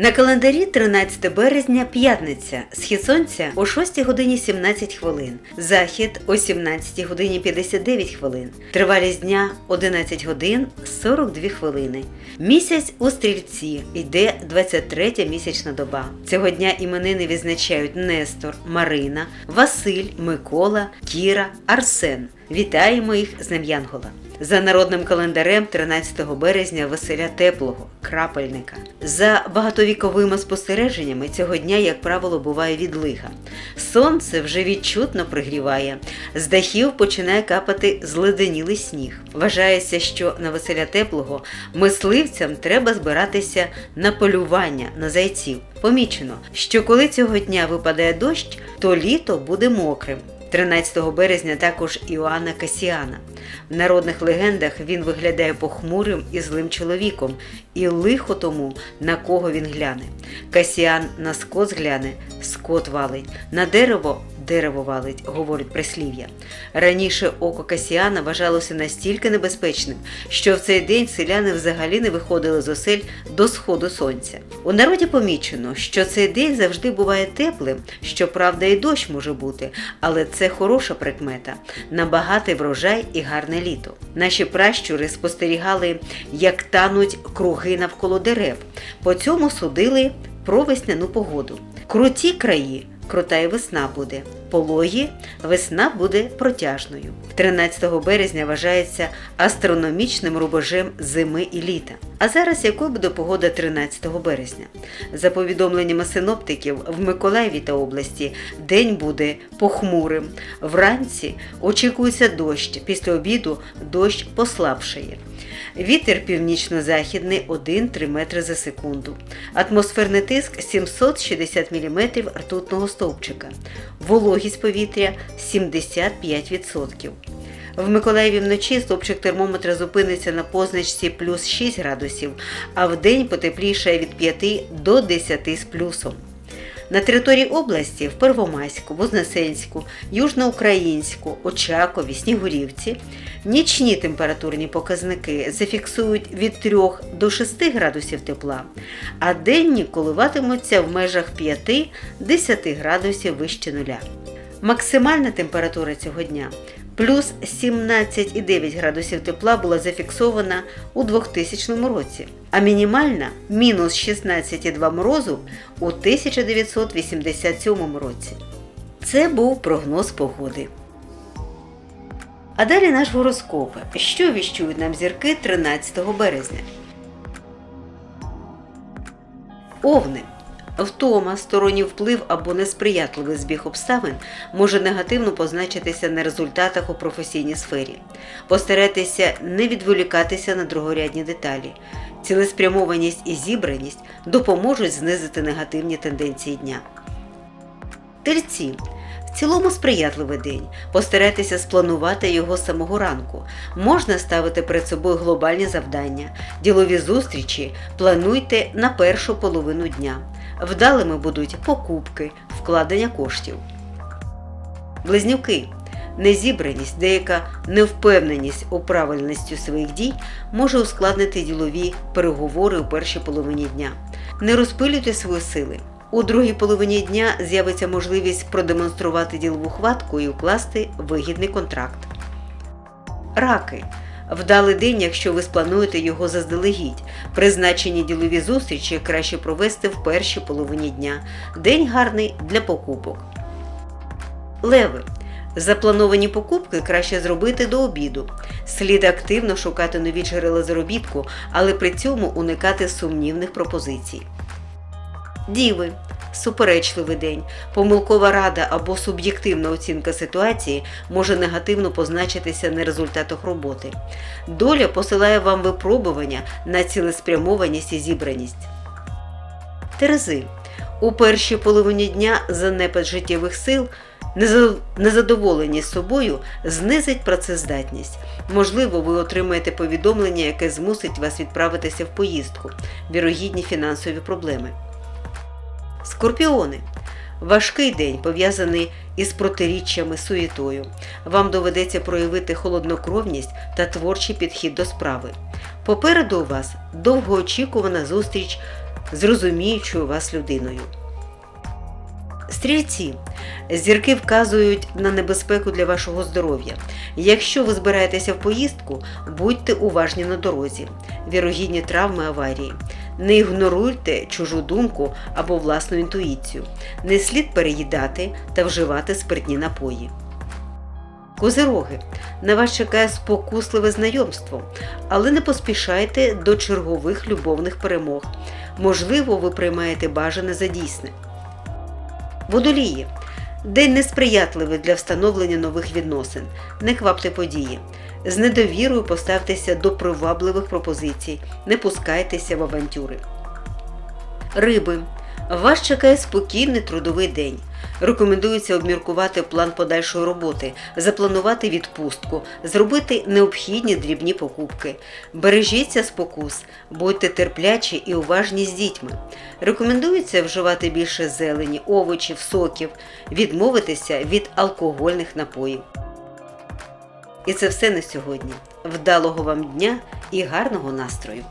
На календарі 13 березня п'ятниця. Схід сонця о 6 годині 17 хвилин. Захід о 17 годині 59 хвилин. Тривалість дня 11 годин 42 хвилини. Місяць у стрільці йде 23 місячна доба. Цього дня іменини відзначають Нестор, Марина, Василь, Микола, Кіра, Арсен. Вітаємо їх з Днем Янгола. За народним календарем 13 березня Василя Теплого, крапельника. За багатовіковими спостереженнями цього дня, як правило, буває відлига. Сонце вже відчутно пригріває. З дахів починає капати зледенілий сніг. Вважається, що на Василя Теплого мисливцям треба збиратися на полювання на зайців. Помічено, що коли цього дня випадає дощ, то літо буде мокрим. 13 березня також Іоанна Касіана. В народних легендах він виглядає похмурим і злим чоловіком, і лихо тому, на кого він гляне. Касіан на скот згляне, скот валить, на дерево дерево валить, говорить прислів'я. Раніше око Касіана вважалося настільки небезпечним, що в цей день селяни взагалі не виходили з осель до сходу сонця. У народі помічено, що цей день завжди буває теплим, щоправда, і дощ може бути, але це хороша прикмета на багатий врожай і гарне літо. Наші пращури спостерігали, як тануть круги навколо дерев. По цьому судили про весняну погоду. Круті краї. Крута і весна буде. Пологі весна буде протяжною. 13 березня вважається астрономічним рубежем зими і літа. А зараз якою буде погода 13 березня? За повідомленнями синоптиків, в Миколаєві та області день буде похмурим. Вранці очікується дощ. Після обіду дощ послабшає. Вітер північно-західний 1-3 метри за секунду. Атмосферний тиск 760 мм ртутного стовпчика. Вологість повітря 75%. В Миколаєві вночі стопчик термометра зупиниться на позначці плюс 6 градусів, а в день потеплішає від 5 до 10 з плюсом. На території області в Первомайську, Вознесенську, Южноукраїнську, Очакові, Снігурівці нічні температурні показники зафіксують від 3 до 6 градусів тепла, а денні коливатимуться в межах 5-10 градусів вище нуля. Максимальна температура цього дня плюс 17,9 градусів тепла була зафіксована у 2000 році, а мінімальна мінус 16,2 морозу у 1987 році. Це був прогноз погоди. А далі наш гороскоп. Що віщують нам зірки 13 березня? Овни. Втома, сторонній вплив або несприятливий збіг обставин може негативно позначитися на результатах у професійній сфері. Постарайтеся не відволікатися на другорядні деталі. Цілеспрямованість і зібраність допоможуть знизити негативні тенденції дня. Тельці. В цілому сприятливий день. Постарайтеся спланувати його з самого ранку. Можна ставити перед собою глобальні завдання. Ділові зустрічі плануйте на першу половину дня. Вдалими будуть покупки, вкладення коштів. Близнюки. Незібраність, деяка невпевненість у правильності своїх дій може ускладнити ділові переговори у першій половині дня. Не розпилюйте свої сили. У другій половині дня з'явиться можливість продемонструвати ділову хватку і укласти вигідний контракт. Раки. Вдалий день, якщо ви сплануєте його заздалегідь. Призначені ділові зустрічі краще провести в першій половині дня. День гарний для покупок. Леви. Заплановані покупки краще зробити до обіду. Слід активно шукати нові джерела заробітку, але при цьому уникати сумнівних пропозицій. Діви. Суперечливий день, помилкова рада або суб'єктивна оцінка ситуації може негативно позначитися на результатах роботи. Доля посилає вам випробування на цілеспрямованість і зібраність. Терези. У першій половині дня занепад життєвих сил, незадоволеність собою знизить працездатність. Можливо, ви отримаєте повідомлення, яке змусить вас відправитися в поїздку, вірогідні фінансові проблеми. Скорпіони. Важкий день пов'язаний із протиріччями суєтою. Вам доведеться проявити холоднокровність та творчий підхід до справи. Попереду у вас довгоочікувана зустріч зрозуміючою вас людиною. Стрільці. Зірки вказують на небезпеку для вашого здоров'я. Якщо ви збираєтеся в поїздку, будьте уважні на дорозі, вірогідні травми аварії. Не ігноруйте чужу думку або власну інтуїцію. Не слід переїдати та вживати спиртні напої. Козироги. На вас чекає спокусливе знайомство, але не поспішайте до чергових любовних перемог. Можливо, ви приймаєте бажане за дійсне. Водолії. День несприятливий для встановлення нових відносин. Не квапте події. З недовірою поставтеся до привабливих пропозицій, не пускайтеся в авантюри. Риби. Вас чекає спокійний трудовий день. Рекомендується обміркувати план подальшої роботи, запланувати відпустку, зробити необхідні дрібні покупки. Бережіться спокус, будьте терплячі і уважні з дітьми. Рекомендується вживати більше зелені, овочів, соків, відмовитися від алкогольних напоїв. І це все на сьогодні. Вдалого вам дня і гарного настрою!